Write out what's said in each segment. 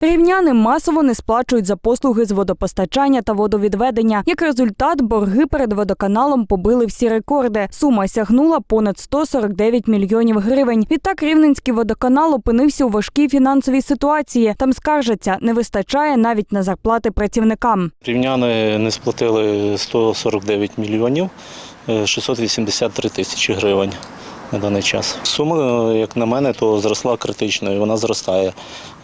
Рівняни масово не сплачують за послуги з водопостачання та водовідведення. Як результат, борги перед водоканалом побили всі рекорди. Сума сягнула понад 149 мільйонів гривень. Відтак Рівненський водоканал опинився у важкій фінансовій ситуації. Там скаржаться, не вистачає навіть на зарплати працівникам. Рівняни не сплатили 149 мільйонів е, 683 тисячі гривень на даний час. Сума, як на мене, то зросла критично і вона зростає.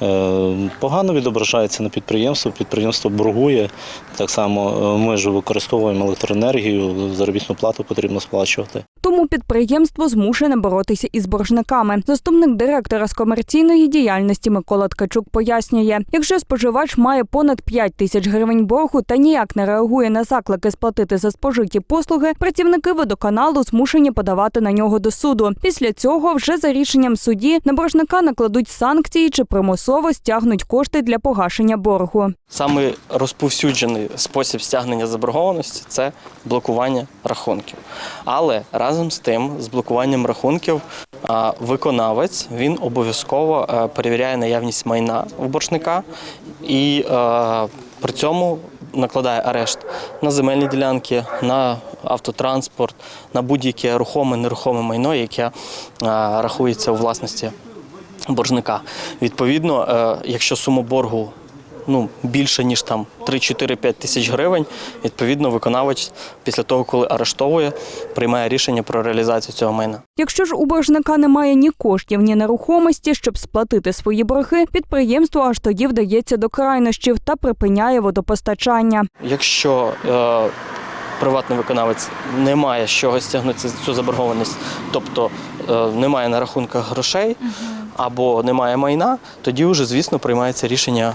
Е, Погано відображається на підприємство. Підприємство боргує. Так само е, ми ж використовуємо електроенергію, заробітну плату потрібно сплачувати. Тому підприємство змушене боротися із боржниками. Заступник директора з комерційної діяльності Микола Ткачук пояснює: якщо споживач має понад 5 тисяч гривень боргу та ніяк не реагує на заклики сплатити за спожиті послуги, працівники водоканалу змушені подавати на нього до суду. Після цього вже за рішенням судді на боржника накладуть санкції чи примусово стягнуть кошти для погашення боргу. Саме розповсюджений спосіб стягнення заборгованості це блокування рахунків. Але разом з тим, з блокуванням рахунків, виконавець він обов'язково е, перевіряє наявність майна у боржника і е, при цьому накладає арешт на земельні ділянки, на автотранспорт, на будь-яке рухоме, нерухоме майно, яке е, рахується у власності боржника. Відповідно, е, якщо сума боргу ну, більше, ніж там 3-4-5 тисяч гривень, відповідно, виконавець після того, коли арештовує, приймає рішення про реалізацію цього майна. Якщо ж у боржника немає ні коштів, ні нерухомості, щоб сплатити свої борги, підприємство аж тоді вдається до крайнощів та припиняє водопостачання. Якщо е, приватний виконавець не має з чого стягнути цю заборгованість, тобто е, немає на рахунках грошей або немає майна, тоді вже, звісно, приймається рішення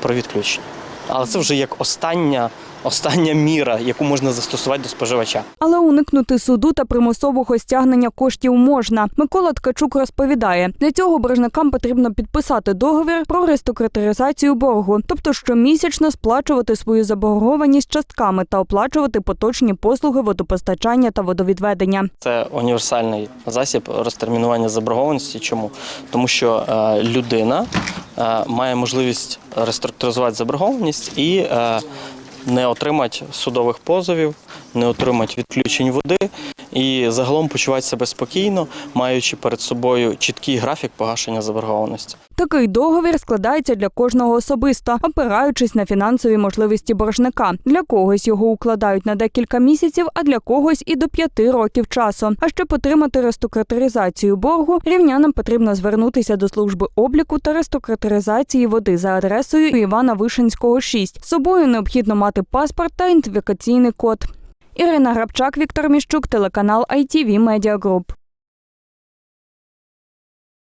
про відключення. Але це вже як остання, остання міра, яку можна застосувати до споживача. Але уникнути суду та примусового стягнення коштів можна. Микола Ткачук розповідає, для цього боржникам потрібно підписати договір про реструктуризацію боргу, тобто щомісячно сплачувати свою заборгованість частками та оплачувати поточні послуги водопостачання та водовідведення. Це універсальний засіб розтермінування заборгованості. Чому? Тому що е, людина е, має можливість реструктуризувати заборгованість і е, не отримати судових позовів, не отримати відключень води і загалом почувати себе спокійно, маючи перед собою чіткий графік погашення заборгованості. Такий договір складається для кожного особисто, опираючись на фінансові можливості боржника. Для когось його укладають на декілька місяців, а для когось і до п'яти років часу. А щоб отримати реструктуризацію боргу, рівнянам потрібно звернутися до служби обліку та реструктуризації води за адресою Івана Вишинського, 6. З собою необхідно мати паспорт та ідентифікаційний код. Ірина Грабчак, Віктор Міщук, телеканал ITV Media Group.